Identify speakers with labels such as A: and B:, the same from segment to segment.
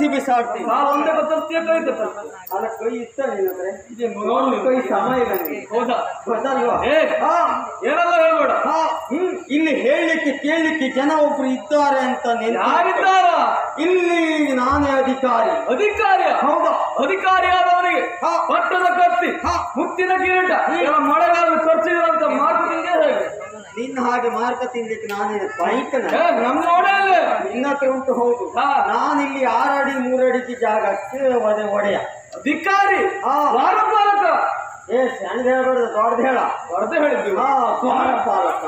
A: ಕತ್ತರಿಸಿ ಬಿಸಾಡ್ತೀನಿ
B: ಒಂದೇ
A: ಅಲ್ಲ ಕೈ ಇತ್ತ
B: ಇದೆ.
A: ಕೈ ಸಮ ಇಲ್ಲ ನನಗೆ.
B: ಹೌದಾ
A: ಗೊತ್ತಲ್ವಾ
B: ಏ
A: ಹಾ,
B: ಏನೆಲ್ಲ ಹೇಳ್ಬೇಡ?
A: ಹಾ, ಹ್ಮ್, ಇಲ್ಲಿ ಹೇಳಲಿಕ್ಕೆ ಕೇಳಲಿಕ್ಕೆ ಜನ ಒಬ್ರು ಇದ್ದಾರೆ ಅಂತ ನೀನು
B: ಯಾರಿದ್ದಾರ?
A: ಇಲ್ಲಿ ನಾನೇ ಅಧಿಕಾರಿ.
B: ಅಧಿಕಾರಿಯ?
A: ಹೌದಾ?
B: ಅಧಿಕಾರಿಯಾದವರಿಗೆ
A: ಹಾ.
B: ಪಟ್ಟದ ಕತ್ತಿ
A: ಹಾ.
B: ಮುತ್ತಿನ ಕಿರೀಟ ಮಳೆಗಾಲ ಖರ್ಚಿಗಳಂತ ಮಾರ್ಕೆಟಿಂಗ್ ಹೇಗೆ
A: ನಿನ್ನ ಹಾಗೆ ಮಾರ್ಕ ತಿನ್ಲಿಕ್ಕೆ ನಾನೇನು ಬೈಕನ
B: ಏ, ನಮ್ ನೋಡೇ ಇಲ್ಲ
A: ನಿನ್ನ ಹತ್ರ ಉಂಟು ಹೌದು. ನಾನಿಲ್ಲಿ ಆರಡಿ ಮೂರಡಿಗೆ ಜಾಗಕ್ಕೆ ಒದೆ ಒಡೆಯ.
B: ಧಿಕ್ಕಾರಿ
A: ಹಾ.
B: ದ್ವಾರಪಾಲಕ
A: ಏ ಸಣ್ಣದ ಹೇಳ್ಬಾರ್ದು ದೊಡ್ಡದು ಹೇಳ.
B: ಹೊರದೆ ಹೇಳಿದ್ವಿ
A: ಹಾ ವಾರಪಾಲಕ.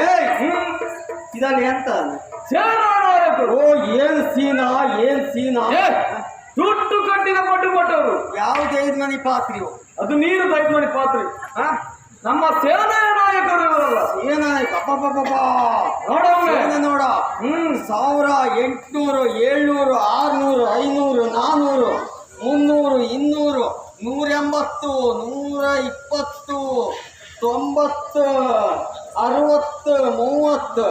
A: ಏ ಇದನ್ನ ಎಂತ ಓ ಏನ್ ಸೀನಾ ಏನ್ ಸೀನಾ.
B: ದುಡ್ಡು ಕಟ್ಟಿದ ಪಟ್ಟು ಕೊಟ್ಟವರು.
A: ಯಾವುದೇ ಐದು ಮನಿ ಪಾತ್ರಿ
B: ಅದು ನೀರು ಬೈಕ್ ಮನಿ ಪಾತ್ರೆ. ಹಾ? ನಮ್ಮ ಸೇನೆಯ ನಾಯಕರು ಇವರಲ್ಲ.
A: ಏನಾಯ್ತು ಅಪ್ಪಪ್ಪಪ್ಪ ನೋಡ ನೋಡ.
B: ಹ್ಮ್.
A: ಸಾವಿರ ಎಂಟುನೂರು ಏಳ್ನೂರು ಆರ್ನೂರು ಐನೂರು ನಾನ್ನೂರು ಮುನ್ನೂರು ಇನ್ನೂರು ನೂರೆಂಬತ್ತು ನೂರ ಇಪ್ಪತ್ತು ತೊಂಬತ್ತು ಅರವತ್ತು ಮೂವತ್ತು.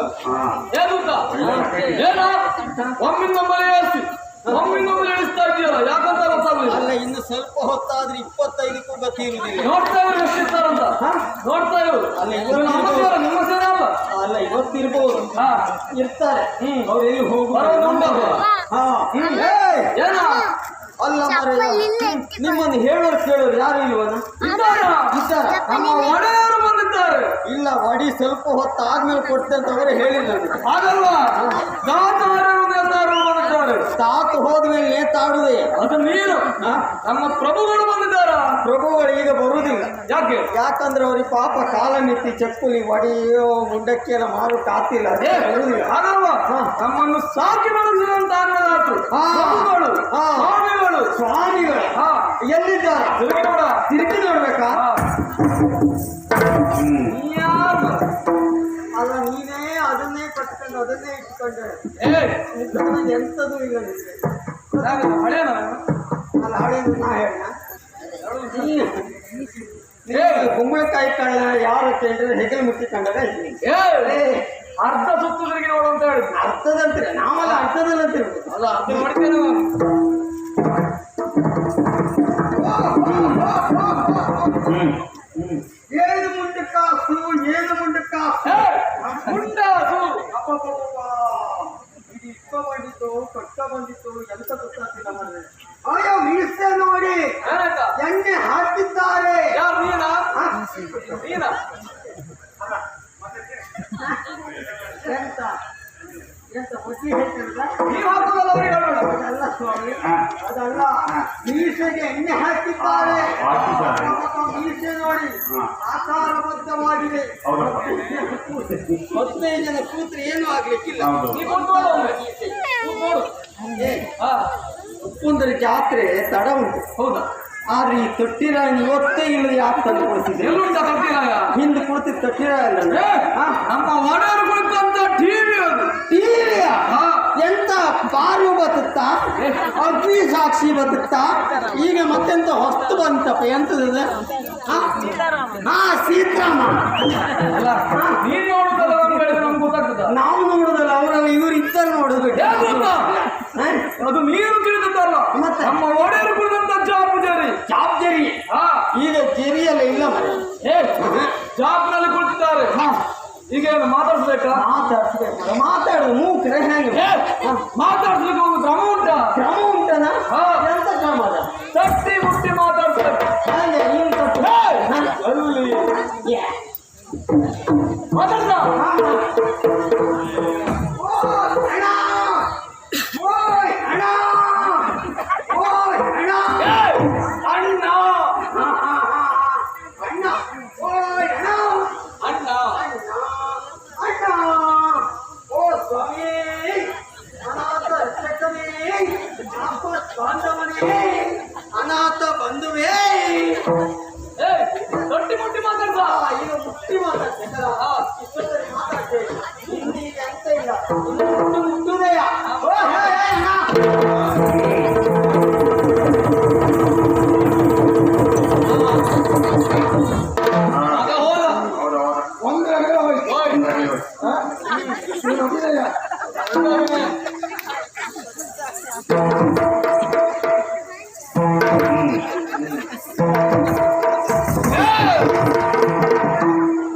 B: ಏನು ಮಳೆ ಏನ ಇದೆಯಲ್ಲ ಯಾಕಂತ ಗೊತ್ತಾಗಲಿಲ್ಲ?
A: ಅಲ್ಲ ಇನ್ನು ಸ್ವಲ್ಪ ಹೊತ್ತಾದ್ರೆ ಇಪ್ಪತ್ತೈದಕ್ಕೂ ಗತಿ ಇರುವುದಿಲ್ಲ.
B: ನೋಡ್ತಾ ಎಷ್ಟಿರ್ತಾರಂತ? ನೋಡ್ತಾ ಇವ್ರು.
A: ಅಲ್ಲ,
B: ಇವ್ರು ನಮ್ಮ ಸೇನೆ ನಿಮ್ಮ ಸೇನೆ ಅಲ್ಲ?
A: ಅಲ್ಲ ಇವತ್ತಿರ್ಬೋದು
B: ಹಾ.
A: ಇರ್ತಾರೆ.
B: ಹ್ಮ್.
A: ಅವ್ರು ಎಲ್ಲಿ
B: ಬರೋದು
A: ಹಾ!
B: ಏನ?
A: ಅಲ್ಲ ನಿಮ್ಮನ್ನು ಹೇಳೋರು ಕೇಳೋರು ಯಾರು ಇಲ್ವನ?
B: ಇದ್ದಾರ? ನಮ್ಮ ಬಂದಿದ್ದಾರೆ.
A: ಇಲ್ಲ ವಡಿ ಸ್ವಲ್ಪ ಹೊತ್ತು ಆದ್ಮೇಲೆ ಕೊಡ್ತೇನೆ ಅಂತ ಅವರೇ ಹೇಳಿಲ್ಲ
B: ಹಾಗಲ್ವಾ? ದಾತಾರರು
A: ತಾತು ಹೋದ್ಮೇಲೆ ನೇತಾಡುದೇ
B: ಅದು ನೀನು. ನಮ್ಮ ಪ್ರಭುಗಳು ಬಂದಿದ್ದಾರ?
A: ಪ್ರಭುಗಳು ಈಗ ಬರುವುದಿಲ್ಲ.
B: ಯಾಕೆ?
A: ಯಾಕಂದ್ರೆ ಅವ್ರಿಗೆ ಪಾಪ ಕಾಲ ನಿತ್ತಿ ಚಕ್ಕುಲಿ ಒಡೆಯೋ ಮುಂಡಕ್ಕೆ ಮಾರು ಕಾತಿಲ್ಲ ಅದೇ ಬರುವುದಿಲ್ಲ.
B: ಹಾಗಲ್ವಾ? ನಮ್ಮನ್ನು ಸಾಕಿ ಬೆಳೆಸಿದಂತ ಅನ್ನದಾತು.
A: ಹಾ.
B: ಪ್ರಭುಗಳು. ಸ್ವಾಮಿಗಳು.
A: ಸ್ವಾಮಿಗಳು.
B: ಹಾ.
A: ಎಲ್ಲಿದ್ದಾರೆ?
B: ತಿರುಗಿ ನೋಡ
A: ತಿರುಗಿ ನೋಡ್ಬೇಕಾ? ಅಲ್ಲ ನೀನೇ ಅದನ್ನೇ ಕಟ್ಕೊಂಡು ಅದನ್ನೇ ಇಟ್ಕೊಂಡೆ.
B: ಏ
A: ಮುಖದಲ್ಲಿ ಎಂಥದೂ ಇಲ್ಲ ನಿಮಗೆ
B: ಹಳೆ ಹಳೇನ
A: ಅಲ್ಲ ಹಳೆಯದು ನಾ ಹೇಳ
B: ಏ
A: ಕುಂಬಳಕಾಯಿ ಕಳ್ಳ ಯಾರು ಕೇಳಿದ್ರೆ ಹೆಗಲು ಮುಟ್ಟಿಕೊಂಡಾಗ ಇದ್ದೀನಿ
B: ಏ ಅರ್ಧ ಸುತ್ತು ತಿರುಗಿ ನೋಡು ಅಂತ ಹೇಳಿದ್ರು.
A: ಅರ್ಥದಂತೀರ ನಾವೆಲ್ಲ ಅರ್ಥದಲ್ಲಂತೀರ
B: ಅಲ್ಲ ಅರ್ಥ ಮಾಡ್ತೇನೆ
A: ಏನು ಮುಂಡಕ್ಕಾಸು ಏನು ಮುಂಡಕ್ಕಾಸು
B: ಏ ಮುಂಡಾಸು
A: ಇದು ಇಪ್ಪ ಬಂದಿತ್ತು ಕಟ್ಟ ಬಂದಿತ್ತು ಎಂತ ಗೊತ್ತಾಗ್ತಿಲ್ಲ ಮಾರ್ರೆ. ಅಯ್ಯೋ ಮೀಸೆ ನೋಡಿ
B: ಏನಾಯ್ತಾ
A: ಎಣ್ಣೆ ಹಾಕಿದ್ದಾರೆ
B: ಯಾರು ನೀನಾ
A: ಹ?
B: ನೀನಾ
A: ಎಂತ ಎಂತ ಬುದ್ಧಿ ಹೇಳ್ತಿರಲ್ಲ?
B: ನೀವು ಹಾಕೋದಲ್ಲ ಅವ್ರಿಗೆ ಹೇಳ್ಬೇಡ
A: ಅದಲ್ಲ ಸ್ವಾಮಿ ಅದಲ್ಲ ಮೀಸೆಗೆ ಎಣ್ಣೆ ಹಾಕಿದ್ದಾರೆ. ಮೀಸೆ ನೋಡಿ ಆಕಾರಬದ್ಧವಾಗಿದೆ ಹದಿನೈದು ಜನ ಕೂತ್ರೆ ಏನು ಆಗ್ಲಿಕ್ಕಿಲ್ಲ. ಉಪ್ಪುಂದರ ಜಾತ್ರೆ ತಡ ಉಂಟು.
B: ಹೌದಾ?
A: ಆದ್ರೆ ಈ ತೊಟ್ಟಿರಾಯಣ ಇವತ್ತೇ ಇಲ್ಲದೆ ಯಾಕೆ ತಂದು ಕೊಡ್ತಿದ್ದೆ
B: ಎಲ್ಲೂ ಕರ್ತೀರಾಗ
A: ಹಿಂದೆ ಕುಳಿತಿದ್ದ ತೊಟ್ಟಿರಾಯ
B: ಅಂದ್ರೆ ನಮ್ಮ ಒಡೆಯರು ಕುಳಿತಂತ ಟಿವಿ ಅದು. ಹಾ.
A: ಎಂತ ಪಾರು ಬದುಕ್ತಾ ಅಗ್ನಿ ಸಾಕ್ಷಿ ಬದುಕ್ತಾ ಈಗ ಮತ್ತೆಂತ ಹೊಸ್ತು ಬಂತಪ್ಪ ಎಂತದ ಹಾ? ಸೀತಾರಾಮ
B: ಅಲ್ಲ ನೀನ್ ನೋಡುದಲ್ಲ ನಮ್ಗೆ ಗೊತ್ತಾಗ್ತದ?
A: ನಾವು ನೋಡುದಲ್ಲ ಅವರಲ್ಲಿ ಇವ್ರು ಇದ್ದಾರೆ ನೋಡುದು?
B: ಅದು ನೀನು ತಿಳಿದಿದ್ದಲ್ಲ.
A: ಮತ್ತೆ?
B: ನಮ್ಮ ಕುಳಿತಂತ
A: ಜಾಬ್ಜರಿ
B: ಹಾ.
A: ಈಗ ಜರಿಯಲ್ಲ ಇಲ್ಲ
B: ಜಾಬ್ನಲ್ಲಿ ಕುಳಿತಿದ್ದಾರೆ.
A: ಹಾ.
B: ಈಗ ಏನು ಮಾತಾಡಿಸ್ಬೇಕಾ?
A: ಮಾತಾಡ್ಸ್ಬೇಕು. ಮಾತಾಡುದು ಮೂಕ್ರೆ ಹೆಂಗೆ?
B: ಮಾತಾಡ್ಸ್ಲಿಕ್ಕೆ ಒಂದು ಕ್ರಮ ಉಂಟಾ?
A: ಕ್ರಮ ಉಂಟನ. ಎಂತ ಕ್ರಮ
B: ತಟ್ಟಿ ಮುಟ್ಟಿ ಮಾತಾಡ್ಸ್ಬೇಕು.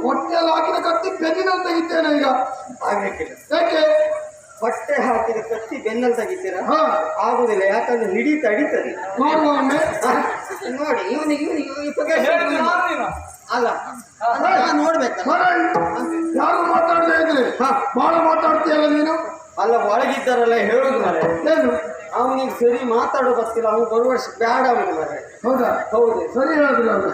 C: ಹೊಟ್ಟೆಯಲ್ಲಿ ಹಾಕಿದ ಕತ್ತಿ ಬೆನ್ನಿನಲ್ಲಿ ತೆಗಿತೇನೆ ಈಗ. ಯಾಕೆ?
A: ಬಟ್ಟೆ ಹಾಕಿದ ಕತ್ತಿ ಬೆನ್ನಲ್ಲಿ ತೆಗಿತೀರಾ?
C: ಹಾ.
A: ಆಗುದಿಲ್ಲ ಯಾಕಂದ್ರೆ ಹಿಡಿ ತಡಿತದೆ.
C: ನೋಡುವ ಒಮ್ಮೆ.
A: ನೋಡಿ ಇವನಿಗೆ ಇವನಿಗೆ
B: ನೀನು
A: ಅಲ್ಲ ನೋಡ್ಬೇಕಲ್ಲ.
C: ನೋಡಿ, ಯಾರು ಮಾತಾಡದೇ ಇದ್ರೆ ಬಹಳ ಮಾತಾಡ್ತೀಯಲ್ಲ ನೀನು?
A: ಅಲ್ಲ ಒಳಗಿದ್ದಾರಲ್ಲ ಹೇಳುದು ಮರೆ
C: ಏನು?
A: ಅವನಿಗೆ ಸರಿ ಮಾತಾಡೋ ಬರ್ತಿಲ್ಲ ಅವ್ನು ಬರುವ ಬೇಡ ಬ್ಯಾಡ ಅವನು ಮರೆ
C: ಹೌದಾ?
A: ಹೌದು.
C: ಸರಿ ಹೇಳಿದ್ರು ಅವನು.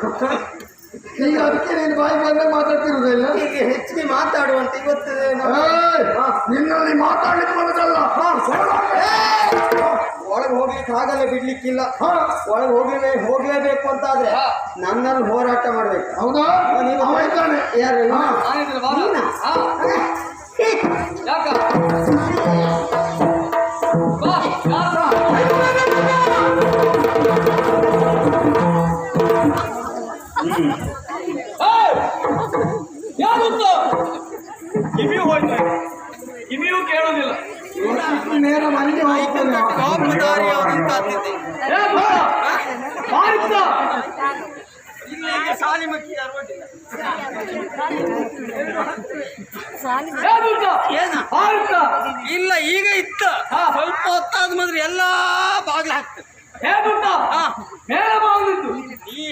C: ಈಗ ಅದಕ್ಕೆ ನೀನು ಬಾಯಿ ಬಂದಾಗ ಮಾತಾಡ್ತಿರೋದಿಲ್ಲ
A: ಈಗ ಹೆಚ್ಚಿಗೆ ಮಾತಾಡುವಂತ ಇವತ್ತು
C: ನಿನ್ನಲ್ಲಿ ಹಾ ಬಂದದಲ್ಲ
A: ಒಳಗೆ ಹೋಗ್ಲಿಕ್ಕೆ ಆಗಲ್ಲ ಬಿಡ್ಲಿಕ್ಕಿಲ್ಲ.
C: ಹಾ,
A: ಒಳಗೆ ಹೋಗ್ಲೇ ಹೋಗ್ಲೇಬೇಕು ಅಂತ ಆದ್ರೆ. ನನ್ನಲ್ಲಿ ಹೋರಾಟ ಮಾಡ್ಬೇಕು.
C: ಹೌದಾ?
A: ನೀವು- ಯಾರು!
B: ಯಾರುಂತ ಕಿವಿಯೂ ಹೋಯ್ತು ಕಿವಿಯೂ ಕೇಳೋದಿಲ್ಲ.
C: ನೇರ ಮನೆಗೆ ಹೋಗ್ತಾನೆ!
A: ಇಲ್ಲ ಈಗ ಸಾಲಿ ಮಕ್ಕಿ ಯಾರು ಒಡ್ಡಿಲ್ಲ.
B: ಯಾರುಂತ?
A: ಏನ?
B: ಬಾರಿಸ್ತ!
A: ಇಲ್ಲ ಈಗ ಇತ್ತ
B: ಹಾ.
A: ಸ್ವಲ್ಪ ಹೊತ್ತಾದ ಮಾತ್ರ ಎಲ್ಲಾ ಬಾಗ್ಲ ಹಾಕ್ತದೆ
B: ಯಾರುಂತ?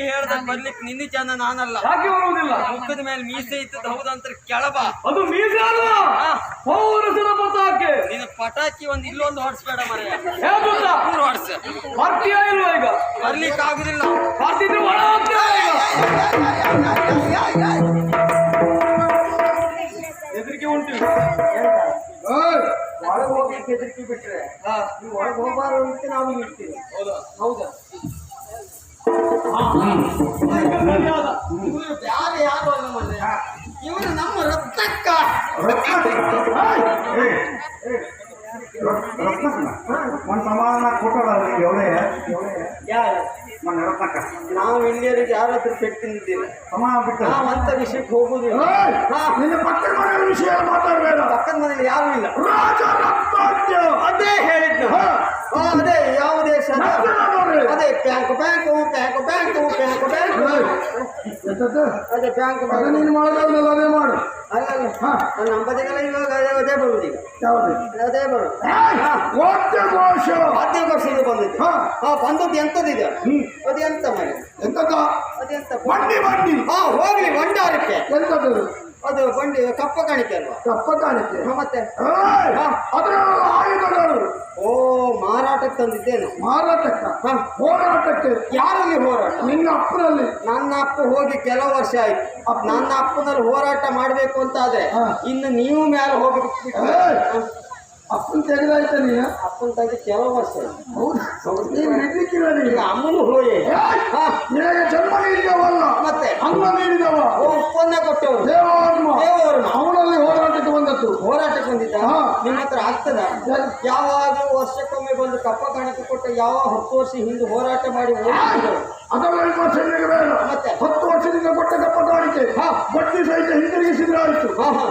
B: ಮೇಲೆ ಬಾಗಿಲಿತ್ತು
A: ಹೇಳ್ದ. ಬರ್ಲಿಕ್ಕೆ ನಿನ್ನ ಜನ ನಾನಲ್ಲ.
B: ಯಾಕೆ ಬರುವುದಿಲ್ಲ?
A: ಮುಖದ ಮೇಲೆ ಮೀಸೆ ಇದ್ದದ್ದು ಹೌದಂತ ಕೆಳಬ.
B: ಅದು ಮೀಸೆ ಅಲ್ಲ ಪತಾಕೆ
A: ನಿನ್ನ ಪಟಾಕಿ ಒಂದ್ ಇಲ್ಲೊಂದು ಹೊಡ್ಸ್ಬೇಡ ಮರ. ಹೊಡ್ಸ.
B: ಬರ್ತೀಯಾ ಇಲ್ವಾ ಈಗ?
A: ಬರ್ಲಿಕ್ಕೆ ಆಗುದಿಲ್ಲ.
B: ಬರ್ತಿದ್ರೆ ಒಳ ಹೋಗ್ತೀಯಾ ಈಗ? ಹೆದರಿಕೆ ಉಂಟು.
A: ಒಳಗೆ ಹೋಗ್ಲಿಕ್ಕೆ ಹೆದರಿಕೆ ಬಿಟ್ರೆ
B: ಹಾ,
A: ನೀವು ಒಳಗೆ ಹೋಗಬಾರ್ದು ಅಂತ ನಾವು ಇರ್ತೀವಿ
B: ಹೌದಾ?
A: ಹೌದಾ? ಯಾರು ಯಾರು ಅಲ್ಲ ಮನೆ ಇವರು ನಮ್ಮ ರಕ್ತಕ್ಕ
D: ಒಂದು ಸಮಾಧಾನ ಕೊಟ್ಟಲ್ಲ ಎವಳೆ
A: ಯಾರು
D: మన ರತ್ನಕ್ಕ
A: ನಾವು ಇಲ್ಲಿಯರಿಗೆ ಯಾರ ಹತ್ರ ಪೆಟ್ಟು ತಿಂದಿದ್ದೀವಿ
D: ಸಮಾನ ಬಿಟ್ಟು
A: ನಾವು ಅಂತ ವಿಷಯಕ್ಕೆ ಹೋಗುದಿಲ್ಲ
C: ಏಯ್,
A: ಹಾ,
C: ನಿನ್ನ ಪಕ್ಕದ ಮನೆ ವಿಷಯ ಮಾತಾಡಬೇಡ
A: ಪಕ್ಕದ ಮನೇಲಿ ಯಾರು ಇಲ್ಲ
C: ರಾಜ ರಕ್ತಾದ್ಯ.
A: ಅದೇ ಹೇಳಿದ್ನು
C: ಹಾ.
A: ಹಾ, ಅದೇ ಯಾವ ದೇಶ ಅದು?
C: ರಕ್ತದ ನೋಡ್ರಿ.
A: ಅದೇ bank bank bank bank bank bank? ಅದೇ ಬ್ಯಾಂಕ್
C: ಅದು ನೀನು ಮಾಡೋದು ಅದೇ ಮಾಡು.
A: ಅಲ್ಲ
C: ಹಾ.
A: ನಮ್ಮ ಬದಿಗೆಲ್ಲ ಇವಾಗ ಅದೇ ಅದೇ ಈಗ.
C: ಯಾವುದು?
A: ಅದೇ ಬರುದು
C: ವಾದ್ಯಘೋಷ.
A: ಹದಿನೈದು ವರ್ಷದಿಂದ ಬಂದಿದೆ
C: ಹಾ.
A: ಹಾ ಬಂದದ್ದು ಎಂತದಿದೆ
C: ಹ್ಮ್.
A: ಅದು ಎಂತ ಮನೆ?
C: ಅದು
A: ಎಂತ
C: ಬಂಡಿ ಬಂಡಿ
A: ಹಾ ಹೋಗ್ಲಿ ಬಂಡಾರಕ್ಕೆ
C: ಎಂತದ್ದು
A: ಅದು ಬಂಡಿ ಕಪ್ಪ ಕಾಣಿಕೆ ಅಲ್ವಾ?
C: ಕಪ್ಪ ಕಾಣಿಕೆ.
A: ಮತ್ತೆ?
C: ಆಯುಧಗಳು.
A: ಓ ಮಾರಾಟಕ್ಕೆ ತಂದಿದ್ದೇನೆ?
C: ಮಾರಾಟಕ್ಕ? ಹೋರಾಟಕ್ಕೆ?
A: ಯಾರಲ್ಲಿ ಹೋರಾಟ?
C: ನಿನ್ನ ಅಪ್ಪನಲ್ಲಿ
A: ನನ್ನ ಅಪ್ಪ ಹೋಗಿ ಕೆಲವು ವರ್ಷ ಆಯ್ತು. ನನ್ನ ಅಪ್ಪನಲ್ಲಿ ಹೋರಾಟ ಮಾಡಬೇಕು ಅಂತ ಆದ್ರೆ ಇನ್ನು ನೀವು ಮೇಲೆ ಹೋಗಿ
C: ಅಪ್ಪನ ತೆಗೆದಾಯ್ತ ನೀನು?
A: ಅಪ್ಪನ ತಂದೆ ಕೆಲವು ವರ್ಷ
C: ನೀನು ಬಿಡ್ಲಿಕ್ಕಿಲ್ಲ
A: ಅಮ್ಮನ
C: ನೀನು
A: ಅಮ್ಮನು ಹೋಯೆ.
C: ಏಯ್,
A: ಹಾ,
C: ನಿನಗೆ ಜನ್ಮ ನೀಡಿದವಲ್ಲ?
A: ಮತ್ತೆ?
C: ಅಮ್ಮ ನೀಡಿದವ?
A: ಉತ್ಪನ್ನ ಕೊಟ್ಟವರು
C: ದೇವಾತ್ಮ
A: ದೇವರು
C: ಅವನಲ್ಲಿ ಹೋರಾಟಕ್ಕೆ ಬಂದದ್ದು.
A: ಹೋರಾಟಕ್ಕೆ ಬಂದಿದ್ದ?
C: ಹಾ.
A: ನಿಮ್ಮ ಹತ್ರ ಆಗ್ತದ? ಯಾವಾಗ ವರ್ಷಕ್ಕೊಮ್ಮೆ ಬಂದು ಕಪ್ಪ ಕಾಣಕ್ಕೆ ಕೊಟ್ಟ ಯಾವ ಹತ್ತು ವರ್ಷ ಹಿಂದೆ ಹೋರಾಟ ಮಾಡಿ ಓಡಿಸಿದವರು.
C: ಅದರಲ್ಲಿ ವರ್ಷಗಳಿಗೆ ಬೇಡ
A: ಮತ್ತೆ?
C: ಹತ್ತು ವರ್ಷದಿಂದ ಕೊಟ್ಟ ಕಪ್ಪ ಕಾಣಿಕೆ ಬಡ್ಡಿ ಸಹಿತ ಹಿಂದಿರುಗಿಸಿದ್ರೆ ಆಯ್ತು.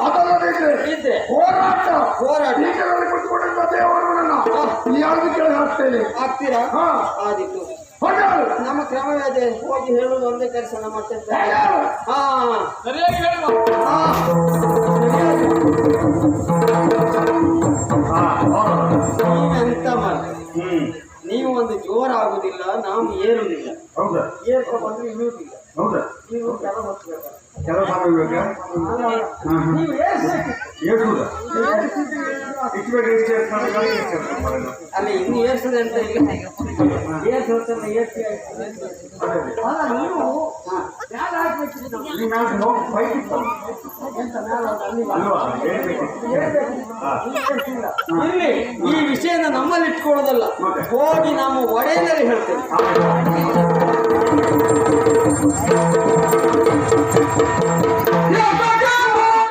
C: ಅದಲ್ಲದಿದ್ರೆ
A: ಇದ್ರೆ
C: ಹೋರಾಟ.
A: ಹೋರಾಟ.
C: ಈಗಲಲ್ಲಿ ಕೊಟ್ಟುಕೊಂಡಂತ ದೇವರನ್ನ ಯಾವ್ದು ಕೇಳಿ ಹಾಕ್ತೇನೆ?
A: ಆಗ್ತೀರಾ
C: ಹಾ.
A: ಆದಿತ್ತು. ನಮ್ಮ ಕ್ರಮವೇ ಅದೇ ಹೋಗಿ ಹೇಳುವುದು ಒಂದೇ ಕೆಲಸ ನಮ್ಮ ಹಾ
B: ಸರಿಯಾಗಿ ಹೇಳುವ
A: ಹಾ. ನೀವೆಂತ ಮಾಡಿ
D: ಹ್ಮ್.
A: ನೀವು ಒಂದು ಜೋರಾಗುದಿಲ್ಲ ನಾವು ಏರುವುದಿಲ್ಲ.
D: ಹೌದಾ?
A: ಏರ್ಕೊ ಬಂದ್ರೆ ಇಳಿಯುವುದಿಲ್ಲ.
D: ಹೌದಾ?
A: ನೀವು ಕೆಲ ಹೊತ್ಬೇಕು
D: ಕೆಲಸ ಮಾಡ್ಬೇಕಾ
A: ನೀವು ಏರ್ಸ್ಬೇಕಿತ್ತು?
D: ಇಟ್ಬೇಕು ಎಷ್ಟು ಎಷ್ಟು ಮಾಡಬೇಕು ಎಷ್ಟು ಎಷ್ಟು ಮಾಡಬೇಕು
A: ಅಲ್ಲ ಇನ್ನು ಏರ್ಸದೆ ಅಂತ ಇಲ್ಲ ಏರ್ಸ್ ಹೊತ್ತಲ್ಲ ಏರ್ಸಿ. ಅಲ್ಲ ನೀವು.
D: ಈಗ ಹೋಗಿ ಬೈಕ್ ಇತ್ತು.
A: ಇಲ್ಲಿ ಈ ವಿಷಯನ ನಮ್ಮಲ್ಲಿ ಇಟ್ಕೊಳ್ಳೋದಲ್ಲ. ಹೋಗಿ ನಮ್ಮ ಒಡೆಯಲ್ಲಿ ಹೇಳ್ತೇವೆ